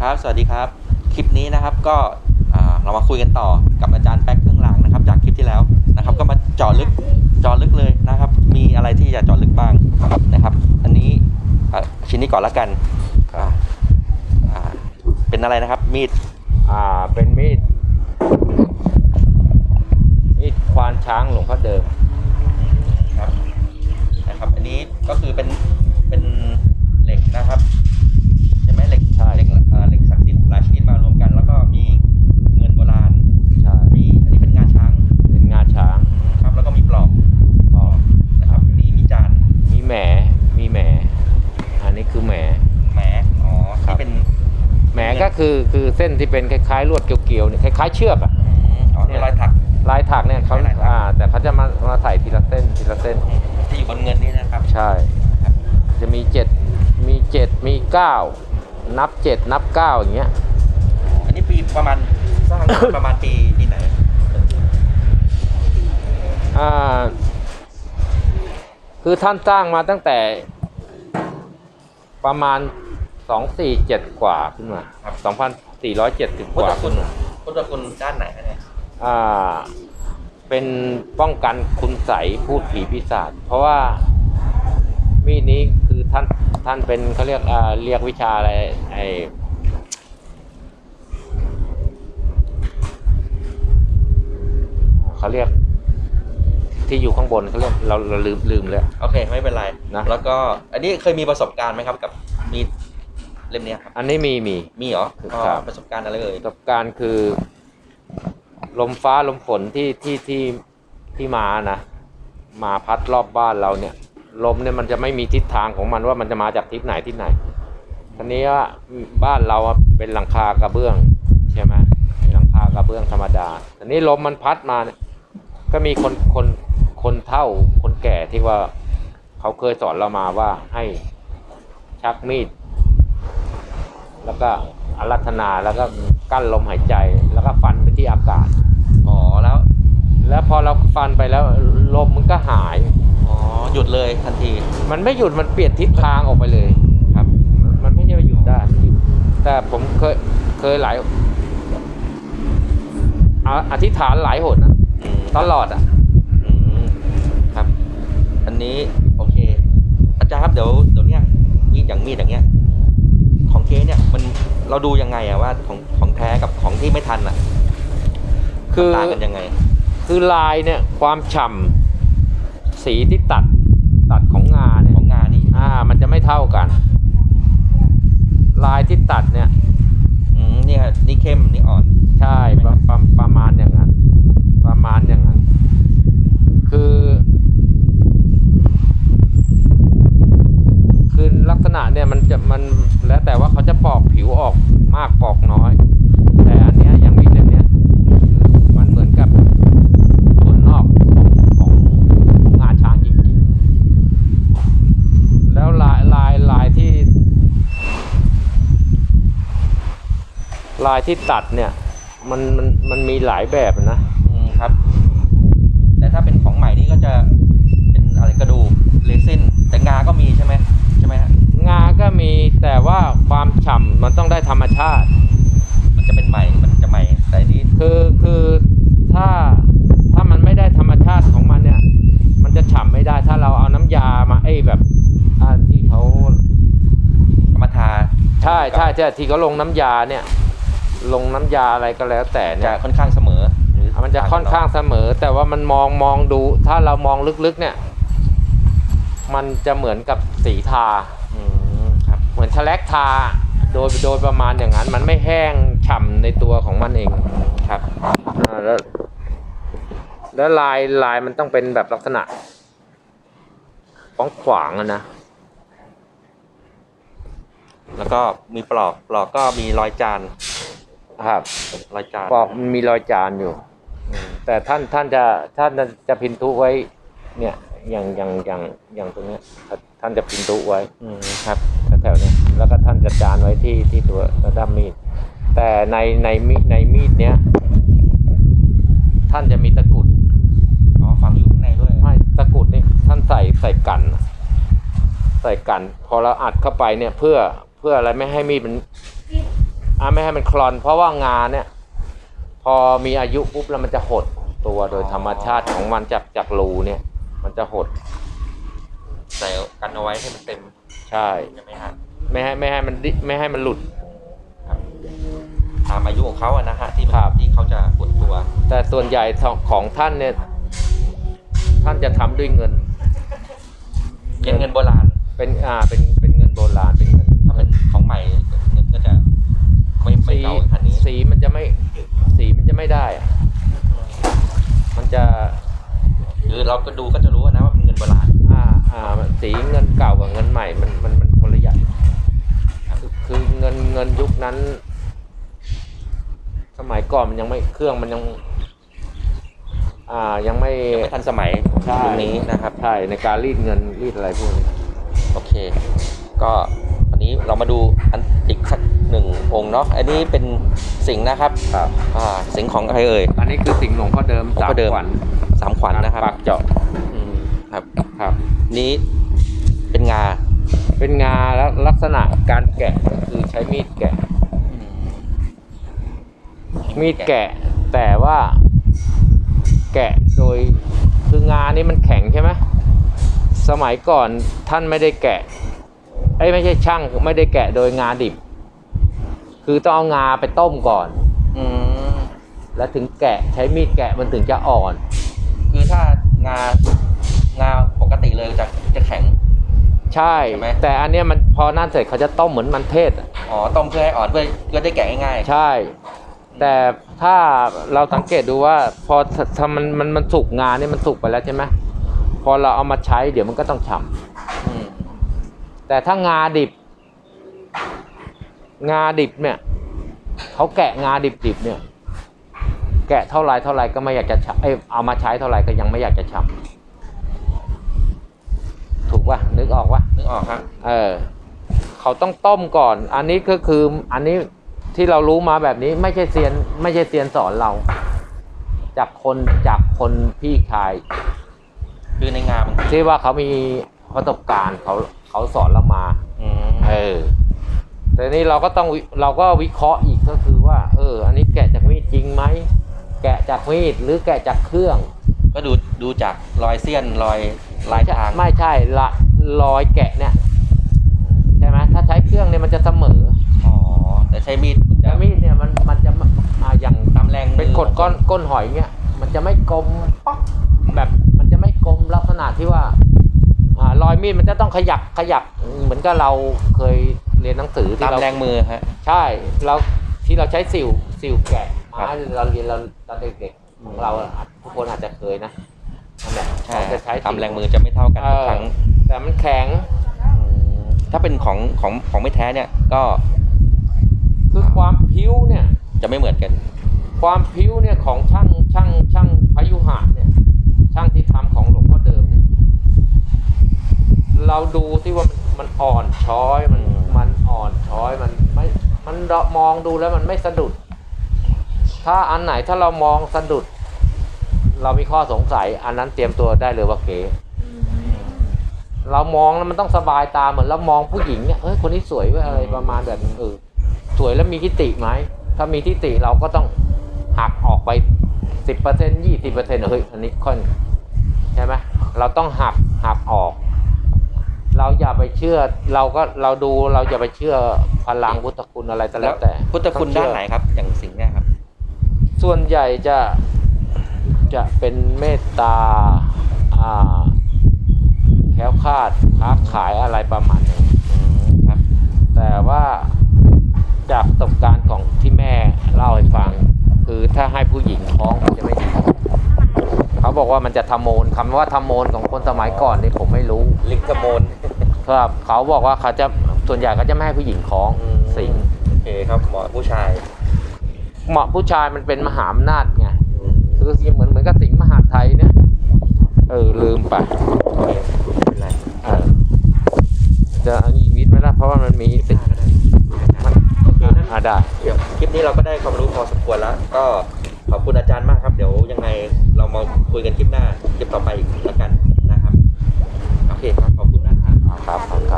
ครับ สวัสดีครับ คลิปนี้นะครับก็อ่าเรามาคุยกันต่อกับอาจารย์แป๊กเครื่องรางนะครับ จากคลิปที่แล้วนะครับ ก็มาเจาะลึกเจาะลึกเลยนะครับ มีอะไรที่จะเจาะลึกบ้างนะครับ อันนี้อะชิ้นนี้ก่อนละกันอ่าอ่าเป็นอะไรนะครับ มีดอ่าเป็นมีดมีดควานช้างหลวงพ่อเดิมครับนะครับ อันนี้ก็คือเป็นเป็นเหล็กนะครับใช่ไหมเหล็ก ใช่ เหล็กเอ่อเหล็กศักดิ์สิทธิ์หลายชนิดมารวมกัน แล้วก็มีเงินโบราณ ใช่ มีอันนี้เป็นงาช้าง เป็นงาช้าง ครับแล้วก็มีปลอก ก็ นะครับอันนี้มีจาน มีแหมมีแหม อันนี้คือแหม แหมอ๋อ ครั ที่ บ เป็น แหมก็ คือคือเส้นที่เป็นคล้ายๆลวดเกลียวๆเนี่ยคล้ายๆเชือกอะอืมอ๋อนี่รอยถัก ลายถักเนี่ยเขาลายถักอ่าแต่เขาจะมามาใส่ทีละเส้นทีละเส้นอืมที่อยู่บนเงินนี่นะครับ ใช่จะมีเจ็ดมีเจ็ดมีเก้านับเจ็ดนับเก้าอย่างเงี้ยอันนี้ปีประมาณสร้าง ประมาณปีปีไหนอ่าคือท่านสร้างมาตั้งแต่ประมาณ สองสี่เจ็ดกว่าขึ้นมาสองพันสี่ร้อยเจ็ดสิบพุกทธว่าคุขึ้ณนมาพุทธคุณด้านไหนคะเนี่ยอ่า เป็นป้องกันคุณใสยพูดผีปีศาจเพราะว่ามีดนี้คือท่านท่านเป็นเขาเรียกอ่าเรียกวิชาอะไรไอเขาเรียก ที่อยู่ข้างบนเขาเรียกเราเราลืมลืมเลย โอเค ไม่เป็นไรนะ แล้วก็อันนี้เคยมีประสบการณ์ไหมครับกับมีด เล่มเนี้ยครับ อันนี้มีมี มีเหรอครับอ๋อประสบการณ์อะไรเอ่ยประสบการณ์คือ ลมฟ้าลมฝนที่ที่ที่ที่มานะมาพัดรอบบ้านเราเนี่ย ลมเนี่ยมันจะไม่มีทิศทางของมันว่ามันจะมาจากทิศไหนทิศไหนทีนี้ว่าบ้านเราอะเป็นหลังคากระเบื้องใช่ไหมหลังคากระเบื้องธรรมดาทีนี้ลมมันพัดมาเนี่ยก็มีคนคนคนเฒ่าคนแก่ที่ว่าเขาเคยสอนเรามาว่าให้ชักมีด แล้วก็อารัธนาแล้วก็กั้นลมหายใจ แล้วก็ฟันไปที่อากาศ อ๋อแล้ว แล้วพอเราฟันไปแล้วลมมันก็หาย อ๋อหยุดเลยทันที มันไม่หยุดมันเปลี่ยนทิศทางออกไปเลยครับ มันไม่ใช่ว่าหยุดได้มันหยุดแต่ผมเคยเคยหลายอะอธิษฐานหลายหนอะอืมตลอดอะอืมครับ อันนี้โอเค อาจารย์ครับเดี๋ยวเดี๋ยวเนี้ยมีดอย่างมีดอย่างเงี้ยของ เก๊เนี่ยมันเราดูยังไงอะว่าของของแท้กับของที่ไม่ทันอะคือต่างกันยังไง คือลายเนี่ยความฉ่ำสีที่ตัดตัดของงาเนี่ยของงานนี่อ่ามันจะไม่เท่ากัน ลายที่ตัดเนี่ยอืมนี่ครับนี่เข้มนี่อ่อน ใช่ประประประมาณอย่างนั้น ประมาณอย่างนั้น คือ คือลักษณะเนี่ยมันจะมันแล้วแต่ว่าเขาจะปอกผิวออกมากปอกน้อย แต่อันเนี้ยอย่างมีดเล่มเนี้ยคือมันเหมือนกับส่วนนอกของของงาช้างจริงๆ แล้วลายลายลายที่ ลายที่ตัดเนี่ยมันมันมันมีหลายแบบนะอืมครับ แต่ถ้าเป็นของใหม่นี่ก็จะเป็นอะไรกระดูกเรซินแต่งาก็มีใช่ไหมใช่ไหมฮะงาก็มีแต่ว่าความฉ่ำมันต้องได้ธรรมชาติ มันจะเป็นใหม่มันจะใหม่แต่อันนี่คือคือถ้าถ้ามันไม่ได้ธรรมชาติของมันเนี่ย มันจะฉ่ำไม่ได้ถ้าเราเอาน้ำยามาไอ้แบบอ่าที่เขากรรมทา ใช่ใช่ใช่ที่เขาลงน้ำยาเนี่ย ลงน้ำยาอะไรก็แล้วแต่จะเนี่ยค่อนข้างเสมอหรือมันจะค่อนข้างเสมอ แต่ว่ามันมองมองดู ถ้าเรามองลึกๆเนี่ย มันจะเหมือนกับสีทา อืมครับเหมือนแฉลกทา โดยโดยประมาณอย่างนั้น มันไม่แห้งฉ่ำในตัวของมันเอง ครับอ่าแล้ว แล้วลายลายมันต้องเป็นแบบลักษณะป้องขวางอะนะแล้วก็มีปลอกปลอกก็มีรอยจาน ครับรอยจานปอกมันมีรอยจานอยู่อืมแต่ท่านท่านจะท่านจะพินทุไว้ เนี่ยอย่างอย่างอย่างอย่างตรงเนี้ยท่านจะพินทุไว้อืมครับแถวๆเนี้ยแล้วก็ท่านจะจานไว้ที่ที่ตัวตัวด้ามมีด แต่ในในมีดในมีดเนี้ยท่านจะมีตะกรุดอ๋อฝังอยู่ข้างในด้วยไม่ตะกรุดนี่ท่านใส่ใส่กัน ใส่กัน พอเราอัดเข้าไปเนี่ยเพื่อเพื่ออะไรไม่ให้มีดมันอ่า ไม่ให้มันคลอน เพราะว่างาเนี่ย พอมีอายุปุ๊บแล้วมันจะหดตัวโดยธรรมชาติของมันจากจากรูเนี่ย มันจะหดใส่กันเอาไว้ให้มันเต็มใช่ใช่ไหมฮะไม่ให้ไม่ให้มันดิไม่ให้มันหลุดตามอายุของเขาอะนะฮะที่มันครับที่เขาจะปวดตัว แต่ส่วนใหญ่ของท่านเนี่ย ท่านจะทำด้วยเงินเงินเงินโบราณ เป็นอ่าเป็นเป็นเงินโบราณเป็นเงินถ้าเป็นของใหม่เงินก็จะ ไม่ไม่สีเก่าคันนี้ สีมันจะไม่สีมันจะไม่ได้อะมันจะคือเราก็ดูก็จะรู้นะว่าเป็นเงินโบราณอ่าอ่าสีเงินเก่ากับเงินใหม่ มันมันมันคนละอย่างคือคือเงินเงินยุคนั้น สมัยก่อนมันยังไม่เครื่องมันยัง อ่ายังไม่ ยังไม่ทันสมัยใช่ ยุคนี้นะครับ ใช่ในการรีดเงินรีดอะไรพวกนี้ โอเค ก็ วันนี้เรามาดูอันอีกสักหนึ่งองค์เนาะอันนี้เป็นสิงห์นะครับครับอ่าสิงห์ของใครเอ่ย อันนี้คือสิ่งหลวงพ่อเดิมหลวงพ่อเดิมสามขวัญสามขวัญนะครับปากเจาะอืมครับ ครับ นี้เป็นงาเป็นงาแล้วลักษณะการแกะก็คือใช้มีดแกะ มีดแกะ แต่ว่า แกะโดยคืองานี่มันแข็งใช่ไหมสมัยก่อนท่านไม่ได้แกะ ไอ้ยไม่ใช่ช่างไม่ได้แกะโดยงาดิบ คือต้องเอางาไปต้มก่อน อืมแล้วถึงแกะใช้มีดแกะมันถึงจะอ่อน คือถ้างางาปกติเลยจะจะแข็ง ใช่ ใช่ไหม แต่อันเนี้ยมันพอนั่นเสร็จเขาจะต้มเหมือนมันเทศอะอ๋อต้มเพื่อให้อ่อนเพื่อเพื่อได้แกะง่ายใช่ แต่ถ้าเราสังเกตดูว่าพอถ้ามันมันมันสุกงาเนี่ยมันสุกไปแล้วใช่ไหมพอเราเอามาใช้เดี๋ยวมันก็ต้องฉ่ำๆอืม แต่ถ้างาดิบ งาดิบเนี่ยเขาแกะงาดิบดิบๆเนี่ยแกะเท่าไรเท่าไรก็ไม่อยากจะใช้เอ้ยเอามาใช้เท่าไรก็ยังไม่อยากจะฉ่ำถูกป่ะนึกออกป่ะนึกออกครับเออเขาต้องต้มก่อน อันนี้ก็คืออันนี้ที่เรารู้มาแบบนี้ไม่ใช่เซียนไม่ใช่เซียนสอนเรา จากคนจากคนพี่ชาย คือในงามันที่ว่าเขามีประสบการณ์เขา เขาสอนเรามาอืมเออแต่นี่เราก็ต้องวิเราก็วิเคราะห์อีกก็คือว่า เออ อันนี้แกะจากมีดจริงไหมแกะจากมีดหรือแกะจากเครื่องก็ดูดูจากรอยเสี้ยนรอยลายทางไม่ใช่ละรอยแกะเนี่ยใช่ไหมถ้าใช้เครื่องเนี่ยมันจะเสมออ๋อแต่ใช้มีดมันจะแต่มีดเนี่ยมันมันจะอ่าอย่างตามแรงมือเป็นกดก้อนก้นหอยเงี้ยมันจะไม่กลมป๊อกแบบมันจะไม่กลมลักษณะที่ว่าอ่า รอยมีดมันจะต้องขยับขยับเหมือนกับเราเคยเรียนหนังสือที่ตามเราแรงมือฮะ ใช่เราที่เราใช้สิวสิวแกะครับมาเราเรียนเราตอนเด็กๆของเราอะทุกคนอาจจะเคยนะนั่นแหละใช่เราจะใช้สิวตามแรงมือจะไม่เท่ากันเอทุกอครั้ง แต่มันแข็งมถ้าเป็นของของของไม่แท้เนี่ยก็คือความพิ้วเนี่ย จะไม่เหมือนกัน ความพิ้วเนี่ยของช่างช่างช่างพยุหะเนี่ย ช่างที่ทำของหลวงพ่อเดิมเนี่ย เราดูที่ว่ามันมันอ่อนช้อยมันมันอ่อนช้อยมันไม่มันมองดูแล้วมันไม่สะดุด ถ้าอันไหนถ้าเรามองสะดุด เรามีข้อสงสัย อันนั้นเตรียมตัวได้เลยว่าเก๋เรามองแล้วมันต้องสบายตาเหมือนเรามองผู้หญิงเนี่ยเอ้ยคนนี้สวยเว้ยอะไรประมาณแบบนี้เออสวยแล้วมีทิฏฐิไหมถ้ามีทิฏฐิเราก็ต้องหักออกไปสิบเปอร์เซ็นยี่สิบเปอร์เซ็นต์เฮ้ยอันนี้ค่อนใช่ไหมเราต้องหักหักออก เราอย่าไปเชื่อ เราก็เราดูเราอย่าไปเชื่อพลังพุทธคุณอะไรก็แล้วแต่พุทธคุณต้องเชื่ด้าอนไหนครับ อย่างสิงห์เนี่ยครับ ส่วนใหญ่จะจะเป็นเมตตาอ่าแคล้วคลาดค้าขายอะไรประมาณนี้ครับ แต่ว่าจากประสบการณ์ของที่แม่เล่าให้ฟัง คือถ้าให้ผู้หญิงท้องมันจะไม่ดีเขาบอกว่ามันจะทำโมนคำว่าทำโมนของคนสมัยก่อนนี่ผมไม่รู้ ลิงกโมน ครับเขาบอกว่าเขาจะส่วนใหญ่เขาจะไม่ให้ผู้หญิงท้องสิงโอเคครับหมอผู้ชายเหมาะผู้ชายมันเป็นมหาอำนาจไงคือเหมือนเหมือนกับสิงห์มหาดไทยเนี่ยเออลืมไปโอเคไม่เป็นไรเออจะอันนี้วิทย์ไหมล่ะเพราะว่ามันมีสิทธิ์มันโอเคนั้นอ่าได้ เดี๋ยวคลิปนี้เราก็ได้ความรู้พอสมควรแล้ว ก็ขอบคุณอาจารย์มากครับ เดี๋ยวยังไงเรามาคุยกันคลิปหน้าคลิปต่อไปอีกแล้วกันนะครับ โอเคครับขอบคุณนะครับครับ ครับ